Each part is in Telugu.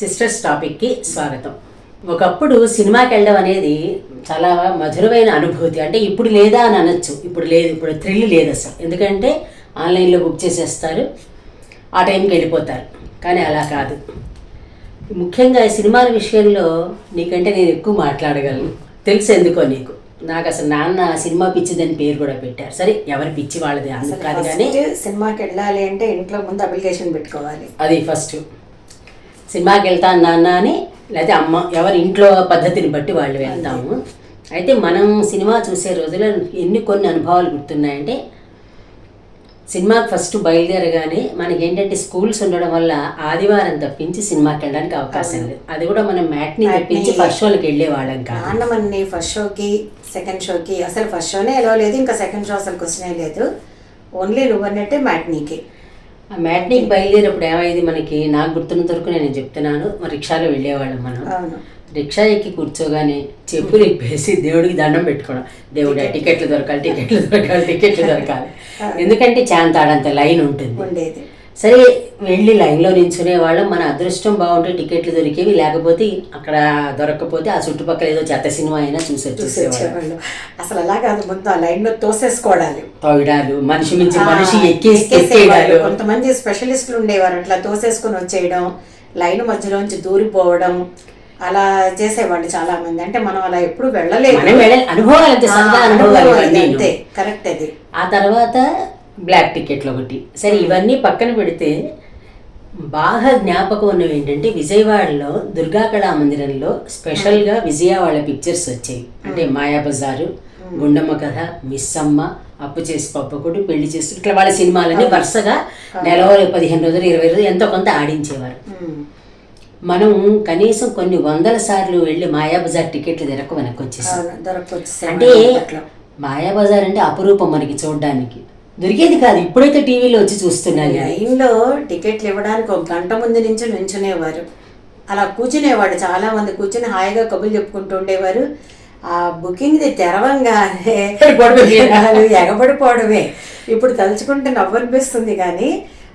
సిస్టర్స్ టాపిక్కి స్వాగతం. ఒకప్పుడు సినిమాకి వెళ్ళడం అనేది చాలా మధురమైన అనుభూతి. అంటే ఇప్పుడు లేదా అని అనొచ్చు. ఇప్పుడు లేదు ఇప్పుడు థ్రిల్ లేదు అసలు. ఎందుకంటే ఆన్లైన్లో బుక్ చేసేస్తారు ఆ టైంకి వెళ్ళిపోతారు. కానీ అలా కాదు. ముఖ్యంగా సినిమాల విషయంలో నీకంటే నేను ఎక్కువ మాట్లాడగలను. తెలుసు ఎందుకో నీకు. నాకు అసలు నాన్న సినిమా పిచ్చిదని పేరు కూడా పెట్టారు. సరే ఎవరి పిచ్చి వాళ్ళది? అందుకు కాదు కానీ సినిమాకి వెళ్ళాలి అంటే ఇంట్లో ముందు అప్లికేషన్ పెట్టుకోవాలి. అది ఫస్ట్. సినిమాకి వెళ్తాను నాన్న అని లేకపోతే అమ్మ ఎవరి ఇంట్లో పద్ధతిని బట్టి వాళ్ళు వెళ్తాము. అయితే మనం సినిమా చూసే రోజుల్లో ఎన్ని కొన్ని అనుభవాలు గుర్తున్నాయంటే సినిమాకి ఫస్ట్ బయలుదేరగానే మనకి ఏంటంటే స్కూల్స్ ఉండడం వల్ల ఆదివారం తప్పించి సినిమాకి వెళ్ళడానికి అవకాశం లేదు. అది కూడా మనం మ్యాట్ని తప్పించి ఫస్ట్ షోలకి వెళ్ళేవాళ్ళం కాదు. మనని ఫస్ట్ షోకి సెకండ్ షోకి అసలు ఫస్ట్ షోనే ఎలా లేదు ఇంకా సెకండ్ షో అసలు క్వశ్చనే లేదు. ఓన్లీ నువ్వు అన్నట్టే మ్యాట్నీకి. ఆ మ్యాట్నీకి బయలుదేరినప్పుడు ఏమైంది మనకి? నాకు గుర్తున్నంత వరకు నేను చెప్తున్నాను. రిక్షాలో వెళ్ళేవాళ్ళం మనం. రిక్షా ఎక్కి కూర్చోగానే చెప్పులు ఇప్పేసి దేవుడికి దండం పెట్టుకోవడం. దేవుడు టికెట్లు. దొరకాలి టికెట్లు దొరకాలి టికెట్లు దొరకాలి. ఎందుకంటే చాంతాడంత లైన్ ఉంటుంది. ఉండేది. సరే వెళ్ళి లైన్లో నించునే వాళ్ళం. మన అదృష్టం బాగుంటే టికెట్లు దొరికేవి. లేకపోతే అక్కడ దొరకకపోతే ఆ చుట్టుపక్కల ఏదో చెత్త సినిమా అయినా చూసి చూసి వచ్చేసేవాళ్ళం వచ్చేవాళ్ళు అసలు అలా కాదు. ముందు ఆ లైన్లో తోసేసుకోవడాలి తొగడాలు మనిషి మించి మనిషి ఎక్కేసి ఎక్కేసేవాళ్ళు. ఎక్కేయడాలు. కొంతమంది స్పెషలిస్టులు ఉండేవారు. అట్లా తోసేసుకొని వచ్చేయడం లైన్ మధ్యలోంచి దూరిపోవడం అలా చేసేవాళ్ళు చాలా మంది అంటే మనం అలా ఎప్పుడు వెళ్ళలేదు. అనుభవాలు అంతే. కరెక్ట్ అది. ఆ తర్వాత బ్లాక్ టికెట్లు ఒకటి. సరే ఇవన్నీ పక్కన పెడితే బాగా జ్ఞాపకం ఉన్నవి ఏంటంటే విజయవాడలో దుర్గా కళా మందిరంలో స్పెషల్గా విజయ వాళ్ళ పిక్చర్స్ వచ్చాయి. అంటే మాయాబజారు గుండమ్మ కథ మిస్ అమ్మ అప్పు చేసి పప్పకుడు పెళ్ళి చేసి ఇట్లా వాళ్ళ సినిమాలని వరుసగా నెలవారీ పదిహేను రోజులు ఇరవై రోజులు ఎంతో కొంత ఆడించేవారు. మనం కనీసం కొన్ని వందల సార్లు వెళ్ళి మాయాబజార్ టికెట్లు తిరగక వెనక్కి వచ్చేసాం. అంటే. మాయాబజార్ అంటే అపురూపం మనకి చూడడానికి. దొరికేది కాదు. ఇప్పుడైతే టీవీలో వచ్చి చూస్తున్నాను. లైన్లో టికెట్లు ఇవ్వడానికి ఒక గంట ముందు నుంచి నుంచునేవారు. అలా కూర్చునేవాడు చాలా మంది కూర్చుని హాయిగా కబుర్లు చెప్పుకుంటూ ఉండేవారు. ఆ బుకింగ్ తెరవంగానే ఎగబడిపోవడమే. ఇప్పుడు తలుచుకుంటే నవ్వనిపిస్తుంది కానీ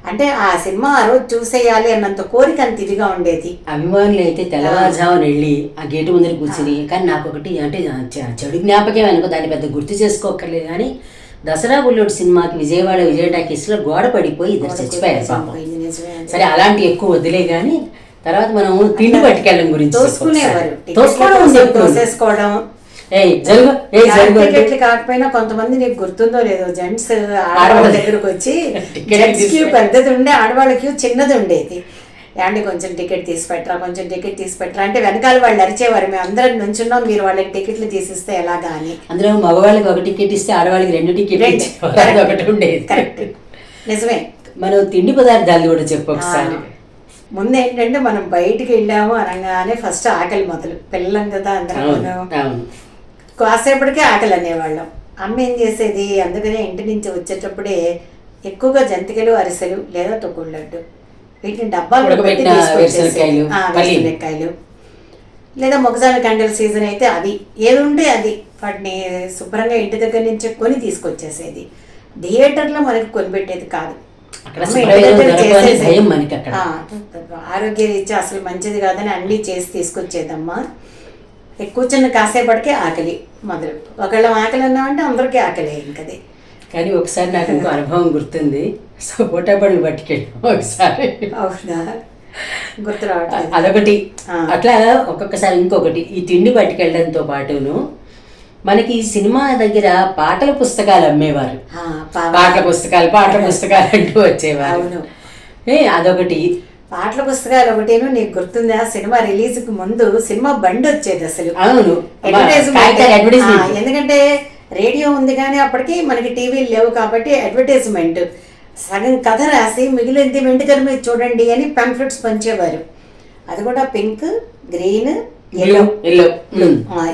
అంటే ఆ సినిమా ఆ రోజు చూసేయాలి అన్నంత కోరిక అంత ఇదిగా ఉండేది. అభిమానులు అయితే తెల్లవారుజామున వెళ్ళి ఆ గేటు ముందర కూర్చుని కానీ నాకు ఒకటి అంటే చెడు జ్ఞాపకం అనుకో దాన్ని పెద్ద గుర్తు చేసుకోకర్లేదు కానీ దసరా బుల్లోడు సినిమాకి విజయవాడ విజయ టాకీస్లో గోడ పడిపోయి ఇద్దరు చచ్చిపోయారు పాపం. సరే అలాంటి ఎక్కువ వదిలే కానీ తర్వాత మనం తిండి పట్టుకెళ్ళడం గురించి. తోసుకోవడం టికెట్ల కాకపోయినా కొంతమంది నీకు గుర్తుందో లేదో జెంట్స్ ఆడవాళ్ళ దగ్గరకు వచ్చి. పెద్దది ఉండే ఆడవాళ్ళ క్యూ చిన్నది ఉండేది యాండి కొంచెం టికెట్ తీసి పెట్టరా కొంచెం టికెట్ తీసి పెట్టరా? అంటే వెనకాల వాళ్ళు అరిచేవారు మేము అందరం నుంచున్నాం మీరు వాళ్ళకి టికెట్లు తీసిస్తే ఎలాగా అని. అందులో మగవాళ్ళకి ఒక టికెట్ ఇస్తే ఆడవాళ్ళకి రెండు టికెట్ ఒకటి ఉండేది. కరెక్ట్. నిజమే. మనం తిండి పదార్థాలు కూడా చెప్పు ఒకసారి. ముందు ఏంటంటే మనం బయటికి వెళ్ళాము అనగానే ఫస్ట్ ఆకలి మొదలు. పిల్లం కదా అందరం కాసేపటికే ఆకలి అనేవాళ్ళం. అమ్మ ఏం చేసేది? అందుకనే ఇంటి నుంచి వచ్చేటప్పుడే ఎక్కువగా జంతికలు అరిసెలు లేదా తొక్కుడు లడ్డు. వీటిని డబ్బాలు. వేరుశనగకాయలు లేదా మొగజాల కండల సీజన్ అయితే అది. ఏది ఉంటే అది. వాటిని శుభ్రంగా ఇంటి దగ్గర నుంచి కొని తీసుకొచ్చేసేది. థియేటర్లో మనకి కొనిపెట్టేది కాదు. ఆరోగ్య రీత్యా అసలు మంచిది కాదని అన్ని చేసి తీసుకొచ్చేదమ్మా. కూర్చున్న కాసేపటికే ఆకలి మొదలు. ఒకళ్ళ ఆకలి అన్నామంటే అందరికీ ఆకలి ఇంకది. కానీ ఒకసారి నాకు ఇంకో అనుభవం గుర్తుంది. సపోటా పళ్ళు పట్టుకెళ్ళాం ఒకసారి. అదొకటి. అట్లా ఒక్కొక్కసారి ఇంకొకటి. ఈ తిండి పట్టుకెళ్ళడంతో పాటును మనకి ఈ సినిమా దగ్గర పాటల పుస్తకాలు అమ్మేవారు. పాటల పుస్తకాలు పాటల పుస్తకాలు అంటూ వచ్చేవారు. అదొకటి. పాటల పుస్తకాలు ఒకటేను నీకు గుర్తుందా? సినిమా రిలీజ్కు ముందు సినిమా బండి వచ్చేది అసలు. అవును. ఎందుకంటే రేడియో ఉంది కానీ అప్పటికి మనకి టీవీలు లేవు కాబట్టి అడ్వర్టైజ్మెంట్. సగం కథ రాసి మిగిలింది వెంటకర మీద చూడండి అని పంఫ్లెట్స్ పంచేవారు. అది కూడా పింక్ గ్రీన్ ఎల్లో ఎల్లో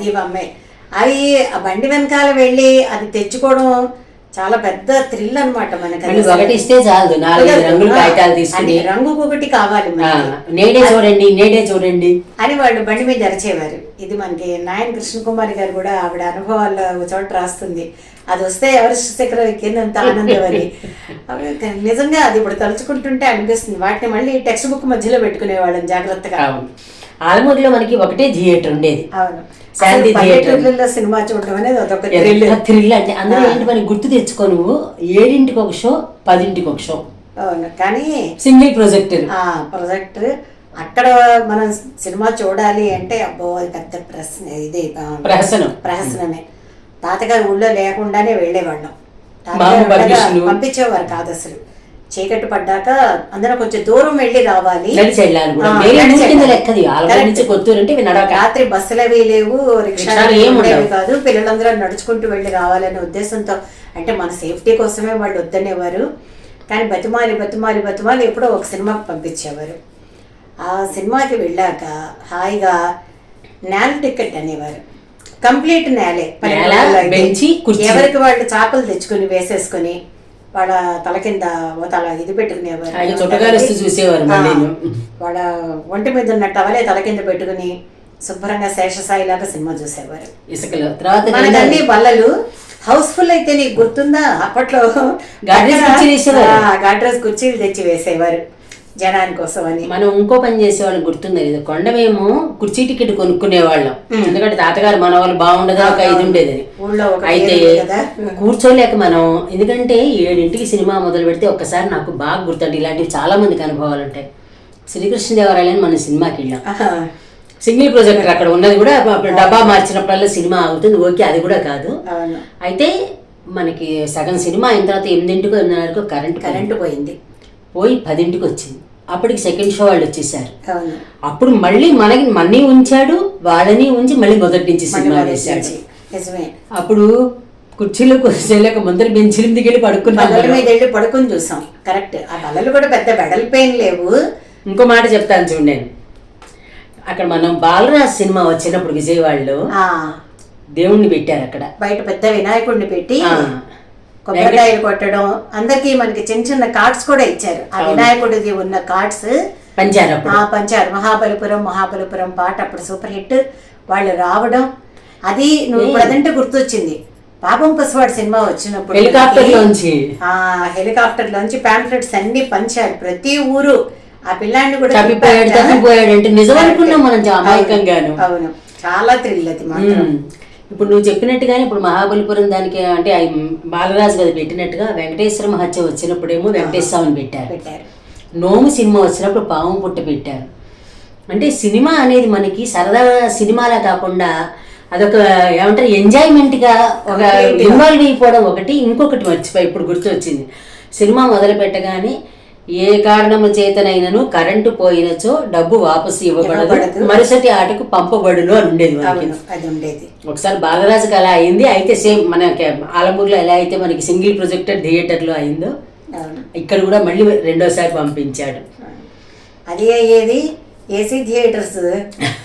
ఇవి అమ్మాయి అవి ఆ బండి వెనకాల వెళ్ళి అది తెచ్చుకోవడం చాలా పెద్ద థ్రిల్ అనమాట మనకి. ఒకటి ఇస్తే చాలదు. నాలుగు కుదరదు. రంగులు కాగితాలు తీసుకుని. రంగుకు ఒకటి కావాలి. నేడే చూడండి నేడే చూడండి. అని వాళ్ళు బండి మీద అరిచేవారు. ఇది మనకి నాయన కృష్ణకుమారి గారు కూడా ఆవిడ అనుభవాల ఒక చోట రాస్తుంది. అది వస్తే ఎవరెస్ట్ శిఖరం ఎక్కిందంత ఆనందం అని. నిజంగా అది ఇప్పుడు తలుచుకుంటుంటే అనిపిస్తుంది. వాటిని మళ్ళీ టెక్స్ట్ బుక్ మధ్యలో పెట్టుకునేవాళ్ళం జాగ్రత్తగా. అవును. ఆలమూరులో మనకి ఒకటే థియేటర్ ఉండేది. అవును. సినిమా చూడడం అనేది అదొక థ్రిల్. అంటే అందులో ఏంటి గుర్తు తెచ్చుకో నువ్వు? ఏడింటికి ఒక షో పదింటికి ఒక షో. అవును కానీ సింగిల్ ప్రొజెక్టర్ ఆ ప్రాజెక్ట్ అక్కడ మనం సినిమా చూడాలి అంటే అబ్బో అది పెద్ద ప్రశ్న ఇది ప్రహసనం. ప్రహసనమే. తాతగారు ఊళ్ళో లేకుండానే వెళ్ళేవాళ్ళం. తాతగారు. పంపించేవారు కాదు అసలు. చీకటి పడ్డాక అందరం కొంచెం దూరం వెళ్ళి రావాలి. రాత్రి బస్సులు అవి లేవు రిక్షాలు. కాదు. పిల్లలందరూ నడుచుకుంటూ వెళ్ళి రావాలనే ఉద్దేశంతో. అంటే మన సేఫ్టీ కోసమే వాళ్ళు వద్దనేవారు. కానీ బతిమాలి బతిమాలి బతిమాలి ఎప్పుడో ఒక సినిమాకి పంపించేవారు. ఆ సినిమాకి వెళ్ళాక హాయిగా నేల టికెట్ అనేవారు. కంప్లీట్ నేలే. ఎవరికి వాళ్ళు చాపలు తెచ్చుకుని వేసేసుకుని వాళ్ళ తల కింద తల ఇది పెట్టుకునేవారు చూసేవారు. వాళ్ళ ఒంటి మీద ఉన్న టవలే తల కింద పెట్టుకుని శుభ్రంగా శేషసాయి లాగా సినిమా చూసేవారు. ఇసుకలో. తర్వాత మనకి అన్ని బల్లలు హౌస్ఫుల్ అయితే నీకు గుర్తుందా? అప్పట్లో గాడ్రేజ్ కుర్చీలు తెచ్చి వేసేవారు. జనాని కోసం అని మనం ఇంకో పని చేసేవాళ్ళం గుర్తుంది ఇది కొండ మేము కుర్చీ టికెట్ కొనుక్కునే వాళ్ళం ఎందుకంటే తాతగారు మన వాళ్ళు బాగుండదు ఒక ఇది ఉండేదని. అయితే. కూర్చోలేక మనం ఎందుకంటే ఏడింటికి సినిమా మొదలు పెడితే ఒక్కసారి నాకు బాగా గుర్తుంటే ఇలాంటివి చాలా మందికి అనుభవాలు ఉంటాయి. శ్రీకృష్ణదేవరాయలని మన సినిమాకి వెళ్ళాం. సింగిల్ ప్రొజెక్టర్ అక్కడ ఉన్నది కూడా డబ్బా మార్చినప్పుడల్లా సినిమా అవుతుంది. ఓకే అది కూడా కాదు. అయితే మనకి సగం సినిమా అయిన తర్వాత ఎనిమిదింటికి ఎనిమిదిన్నరకు కరెంట్ కరెంటు పోయింది. పోయి పదింటికి వచ్చింది. అప్పటికి సెకండ్ షో వాళ్ళు వచ్చేసారు. అప్పుడు మళ్ళీ మనకి మనీ ఉంచాడు వాళ్ళని ఉంచి మళ్ళీ మొదటి నుంచి సినిమా వేశాడు. నిజమే. అప్పుడు కుర్చీలో కూర్చోలేక ముందర బెంచీల మీదకి వెళ్ళి పడుకున్నాం మీద వెళ్ళి పడుకొని చూసాం. కరెక్ట్. ఆ బల్లలు కూడా పెద్ద వెడల్పేం లేవు. ఇంకో మాట చెప్తాను చూడండి నేను. అక్కడ మనం బాలరాజ్ సినిమా వచ్చినప్పుడు విజయవాడలో దేవుణ్ణి పెట్టారు అక్కడ. బయట పెద్ద వినాయకుడిని పెట్టి. కొబ్బరికాయలు కొట్టడం అందరికి మనకి చిన్న చిన్న కార్డ్స్ కూడా ఇచ్చారు. ఆ వినాయకుడిది ఉన్న కార్డ్స్ పంచారు పంచారు. మహాబలిపురం మహాబలిపురం పాట అప్పుడు సూపర్ హిట్ వాళ్ళు రావడం. అది నువ్వు అదంటే గుర్తొచ్చింది. పాపం పసివాడు సినిమా వచ్చినప్పుడు హెలికాప్టర్ లోంచి ఆ హెలికాప్టర్ లోంచి పాంఫ్లెట్స్ అన్ని పంచారు. ప్రతి ఊరు ఆ పిల్లాన్ని కూడా తప్పిపోయాడు తిప్పారు. తప్పిపోయాడు అంటే నిజం అనుకున్నాం మనం అమాయకంగాను అవును. చాలా థ్రిల్ అది మాత్రం. ఇప్పుడు నువ్వు చెప్పినట్టుగానే ఇప్పుడు మహాబలిపురం దానికి అంటే బాలరాజు గారు పెట్టినట్టుగా వెంకటేశ్వర మహత్యం వచ్చినప్పుడేమో వెంకటేశ్వర స్వామిని పెట్టారు. పెట్టారు. నోము సినిమా వచ్చినప్పుడు పాము పుట్ట పెట్టారు. అంటే సినిమా అనేది మనకి సరదా సినిమాలా కాకుండా అదొక ఏమంటారు ఎంజాయ్మెంట్గా ఒక. ఇన్వాల్వ్ అయిపోవడం ఒకటి ఇంకొకటి మర్చిపోయి ఇప్పుడు గుర్తొచ్చింది. సినిమా మొదలు పెట్టగానే ఏ కారణము చేతనైనను కరెంటు పోయినచో డబ్బు వాపసు ఇవ్వబడదు. మరుసటి ఆటకు పంపబడును అని ఉండేది అది ఉండేది. ఒకసారి బాలరాజుకి అలా అయింది. అయితే సేమ్ మన ఆలమూరులో ఎలా అయితే మనకి సింగిల్ ప్రొజెక్టర్ థియేటర్లో అయిందో ఇక్కడ కూడా మళ్ళీ రెండోసారి పంపించాడు. అది అయ్యేది ఏసీ థియేటర్స్.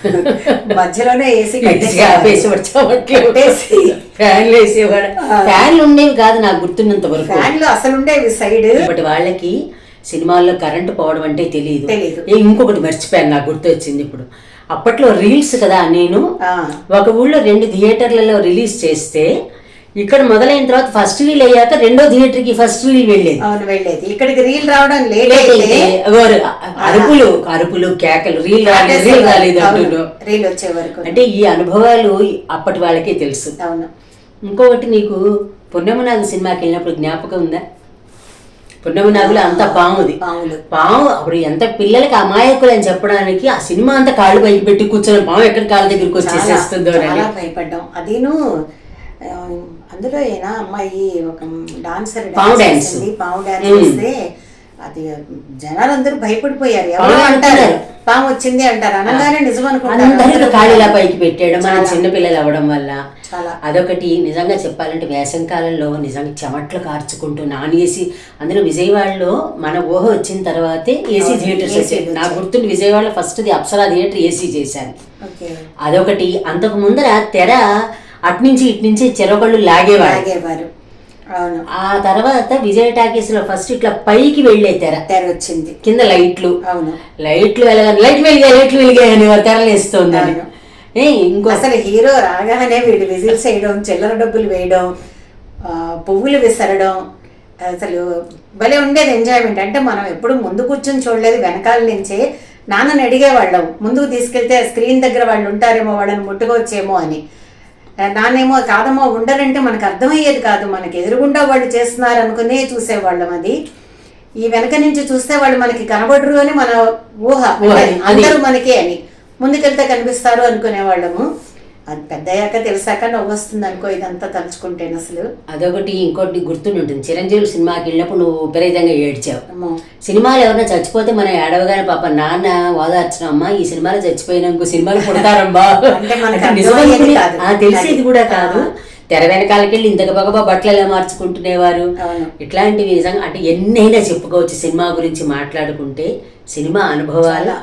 మధ్యలోనే ఏసీ ఆపేసి కట్టేసి. ఫ్యాన్లు వేసేవాడు. ఫ్యాన్లు ఉండేవి కాదు నాకు గుర్తున్నంత వరకు. ఫ్యాన్లు అసలు ఉండేవి సైడ్. ఇప్పటి వాళ్ళకి సినిమాల్లో కరెంటు పోవడం అంటే తెలియదు ఇంకొకటి మర్చిపోయాను నాకు గుర్తొచ్చింది ఇప్పుడు. అప్పట్లో రీల్స్ కదా నేను. ఒక ఊళ్ళో రెండు థియేటర్లలో రిలీజ్ చేస్తే ఇక్కడ మొదలైన తర్వాత ఫస్ట్ రీల్ అయ్యాక రెండో థియేటర్కి ఫస్ట్ రీల్ వెళ్ళేది. అవును వెళ్ళేది. ఇక్కడికి రీల్ రావడం అరుపులు అరుపులు కేకలు రీల్ రాలేదు రీల్ రాలేదు అంటున్నాను రీల్ వచ్చే వరకు. అంటే ఈ అనుభవాలు అప్పటి వాళ్ళకే తెలుసు. అవును. ఇంకొకటి నీకు పున్నమనాగు సినిమాకి వెళ్ళినప్పుడు జ్ఞాపకం ఉందా? పున్నమనాగులో అంత పాముది. పాములు. పాము అప్పుడు ఎంత పిల్లలకి అమాయకులు అని చెప్పడానికి ఆ సినిమా అంతా కాళ్ళు పైకి పెట్టి కూర్చొని పాము ఎక్కడ కాళ్ళ దగ్గరికి వచ్చేసేస్తుందో భయపడ్డాం. అదిను అందులో ఏనా అమ్మాయి ఒక డాన్సర్ పాము డాన్స్. పాము డాన్స్. చేస్తే అది జనాలందరూ భయపడిపోయారు. ఎవరో అంటారు. పాము వచ్చింది అంటారు. అనగానే నిజం అనుకుంటారు కాళ్ళలా పైకి పెట్టాడు. మనం చిన్నపిల్లలు అవ్వడం వల్ల. అదొకటి. నిజంగా చెప్పాలంటే వేసవికాలంలో నిజంగా చెమట్లు కార్చుకుంటూ నాన్ ఏసీ అందులో విజయవాడలో మన ఊహ వచ్చిన తర్వాతే ఏసీ థియేటర్స్ వచ్చాయి. వచ్చాయి. నాకు గుర్తుంది విజయవాడలో first the Apsara theatre AC చేశాను అదొకటి. అంతకు ముందర తెర అట్నుంచి ఇటు నుంచి చెరొకళ్ళు లాగేవాడు లాగేవారు. అవును ఆ తర్వాత విజయ టాకీస్లో ఫస్ట్ ఇట్లా పైకి వెళ్ళే తెర తెర వచ్చింది కింద లైట్లు. అవును. లైట్లు వెలగాలి లైట్ వెలిగా లైట్లు వెలిగాయి అని అవును. ఏ ఇంకో అసలు హీరో రాగానే వీడు విజిల్స్ వేయడం చిల్లర డబ్బులు వేయడం పువ్వులు విసరడం అసలు భలే ఉండేది ఎంజాయ్మెంట్. అంటే మనం ఎప్పుడు ముందు కూర్చొని చూడలేదు వెనకాల నుంచే నాన్నని అడిగేవాళ్ళం. ముందుకు తీసుకెళ్తే స్క్రీన్ దగ్గర వాళ్ళు ఉంటారేమో వాళ్ళని ముట్టుకోవచ్చేమో అని. ఆ, నాన్నేమో కాదమ్మా ఉండరంటే మనకు అర్థమయ్యేది కాదు. మనకి ఎదురుగుండా వాళ్ళు చేస్తున్నారు అనుకునే చూసేవాళ్ళం అది. ఈ వెనక నుంచి చూస్తే వాళ్ళు మనకి కనబడరు అని మన ఊహ. అందరూ మనకే అని. ముందుకెళ్తే కనిపిస్తారు అనుకునేవాళ్ళము. అది పెద్దయ్యాక తెలిసాక నవ్వు వస్తుంది అనుకో ఇదంతా తలుచుకుంటేను అసలు. అదొకటి ఇంకోటి గుర్తుండి ఉంటుంది చిరంజీవి సినిమాకి వెళ్ళినప్పుడు నువ్వు విపరీతంగా ఏడ్చావు. సినిమాలు ఎవరైనా చచ్చిపోతే మనం ఏడవగానే పాప నాన్న ఓదార్చిన అమ్మ ఈ సినిమాలో చచ్చిపోయినా ఇంకో సినిమాలు పుడతారమ్మా తెలిసేది కూడా కాదు. తెర వెనకాలకి వెళ్ళి ఇంతకు బగబా బట్టలు ఎలా మార్చుకుంటునేవారు. ఇట్లాంటివి నిజంగా అంటే ఎన్నైనా చెప్పుకోవచ్చు సినిమా గురించి మాట్లాడుకుంటే. సినిమా అనుభవాలు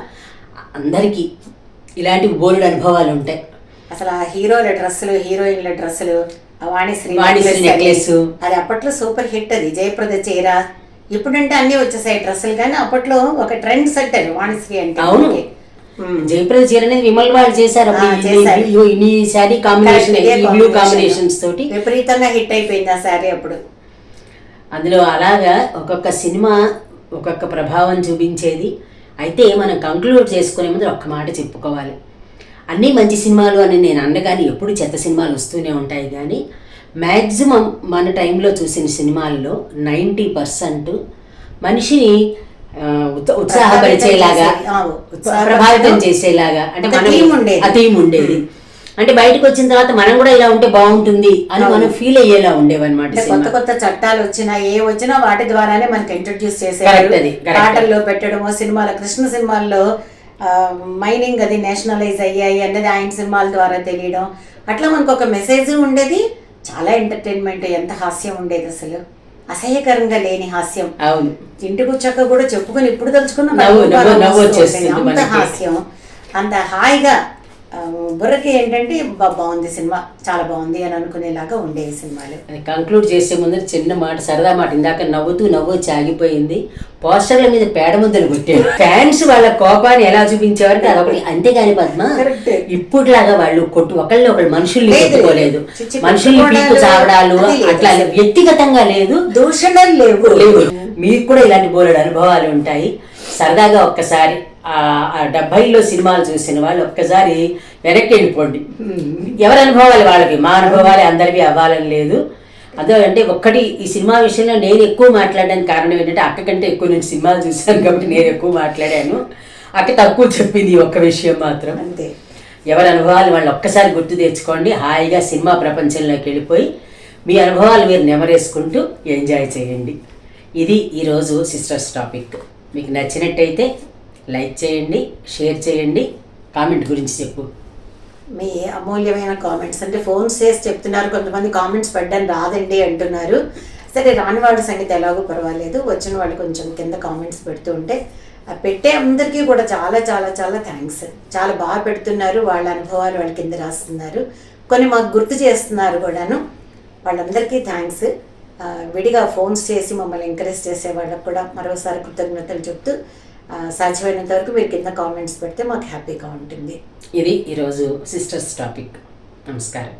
అందరికీ ఇలాంటివి బోల్డ్ అనుభవాలు ఉంటాయి. అసలు ఆ హీరోల డ్రెస్సులు హీరోయిన్ల డ్రెస్సులు ఆ వాణిశ్రీ necklace అది. అప్పట్లో సూపర్ హిట్ అది. జయప్రద చీర. ఇప్పుడంటే అన్ని వచ్చేసాయి డ్రెస్సులు కానీ అప్పట్లో ఒక ట్రెండ్ సెట్ అది వాణిశ్రీ అంటే అవును. జయప్రద చీర అనేది విమల్ వాళ్ళు చేశారు. ఇన్ని- శారీ కాంబినేషన్ బ్లూ. కాంబినేషన్స్ తోటి. విపరీతంగా హిట్ అయిపోయింది ఆ శారీ అప్పుడు. అందులో అలాగా ఒక్కొక్క సినిమా ఒక్కొక్క ప్రభావం చూపించేది. అయితే మనం కంక్లూడ్ చేసుకునే ముందు ఒక్క మాట చెప్పుకోవాలి. అన్నీ మంచి సినిమాలు అని నేను అనగాని ఎప్పుడు చెత్త సినిమాలు వస్తూనే ఉంటాయి కానీ మ్యాక్సిమం మన టైంలో చూసిన సినిమాల్లో నైంటీ పర్సెంట్ మనిషిని ఉత్సాహపరిచేలాగా ప్రభావితం చేసే- చేసేలాగా. అంటే మనం theme ఉండేది. అంటే బయటకు వచ్చిన తర్వాత మనం కూడా ఇలా ఉంటే బాగుంటుంది అని మనం ఫీల్ అయ్యేలా ఉండేవన్నమాట కొత్త కొత్త చట్టాలు వచ్చినా ఏ వచ్చినా వాటి ద్వారానే మనకి ఇంట్రడ్యూస్ correct. పాటల్లో పెట్టడము సినిమాల కృష్ణ సినిమాల్లో మైనింగ్ అది నేషనలైజ్ అయ్యాయి అన్నది ఆయన సినిమాల ద్వారా తెలియడం. అట్లా మనకు ఒక మెసేజ్ ఉండేది. చాలా ఎంటర్టైన్మెంట్ ఎంత హాస్యం ఉండేది అసలు. అసహ్యకరంగా లేని హాస్యం. అవును. ఇంటికి వచ్చాక కూడా చెప్పుకొని ఇప్పుడు తలుచుకున్న. అంత. హాస్యం. అంత హాయిగా బుర్రకి ఏంటంటే బాగుంది సినిమా చాలా బాగుంది అని అనుకునేలాగా ఉండేవి సినిమాలు. కంక్లూడ్ చేసే ముందు చిన్న మాట సరదా మాట. ఇందాక నవ్వుతూ నవ్వు వచ్చి ఆగిపోయింది పోస్టర్ల మీద పేడ ముద్దలు కొట్టారు ఫ్యాన్స్ వాళ్ళ కోపాన్ని ఎలా చూపించేవారంటే అదొకటి అంతేగాని పద్మ. ఇప్పుడులాగా వాళ్ళు కొట్టు ఒకళ్ళు ఒకళ్ళు మనుషుల్ని లేదు. కొట్టుకోలేదు. మనుషుల్ని పీకు చావడాలు అట్లా. వ్యక్తిగతంగా లేదు. దూషణలు లేవు. లేవు. మీకు కూడా ఇలాంటి బోలెడు అనుభవాలు ఉంటాయి. సరదాగా ఒక్కసారి డెబ్బైలో సినిమాలు చూసిన వాళ్ళు ఒక్కసారి వెనక్కి వెళ్ళిపోండి ఎవరి అనుభవాలు వాళ్ళవి మా అనుభవాలు అందరివి అవ్వాలని లేదు. అదే అంటే ఒక్కటి ఈ సినిమా విషయంలో నేను ఎక్కువ మాట్లాడడానికి కారణం ఏంటంటే అక్క కంటే ఎక్కువ నేను సినిమాలు చూశాను కాబట్టి నేను ఎక్కువ మాట్లాడాను. అక్క తక్కువ చెప్పింది ఒక్క విషయం మాత్రం. అంతే. ఎవరి అనుభవాలు వాళ్ళు ఒక్కసారి గుర్తు తెచ్చుకోండి. హాయిగా సినిమా ప్రపంచంలోకి వెళ్ళిపోయి మీ అనుభవాలు మీరు నెమరేసుకుంటూ ఎంజాయ్ చేయండి. ఇది ఈరోజు సిస్టర్స్ టాపిక్. మీకు నచ్చినట్టయితే లైక్ చేయండి షేర్ చేయండి కామెంట్ గురించి చెప్పు. మీ అమూల్యమైన కామెంట్స్ అంటే ఫోన్స్ చేసి చెప్తున్నారు కొంతమంది కామెంట్స్ పెట్టడానికి రాదండి అంటున్నారు. సరే రాని వాళ్ళ సంగతి ఎలాగో పర్వాలేదు. వచ్చిన వాళ్ళు కొంచెం కింద కామెంట్స్ పెడుతూ ఉంటే పెట్టే అందరికీ కూడా చాలా చాలా చాలా థ్యాంక్స్ చాలా బాగా పెడుతున్నారు వాళ్ళ అనుభవాలు వాళ్ళ కింద రాస్తున్నారు. కొన్ని మాకు గుర్తు చేస్తున్నారు కూడాను. వాళ్ళందరికీ థ్యాంక్స్ విడిగా ఫోన్స్ చేసి మమ్మల్ని ఎంకరేజ్ చేసే వాళ్ళకు కూడా మరోసారి కృతజ్ఞతలు చెప్తూ సాధ్యమైనంత వరకు మీరు కింద కామెంట్స్ పెడితే మాకు హ్యాపీగా ఉంటుంది. ఇది ఈరోజు సిస్టర్స్ టాపిక్ నమస్కారం.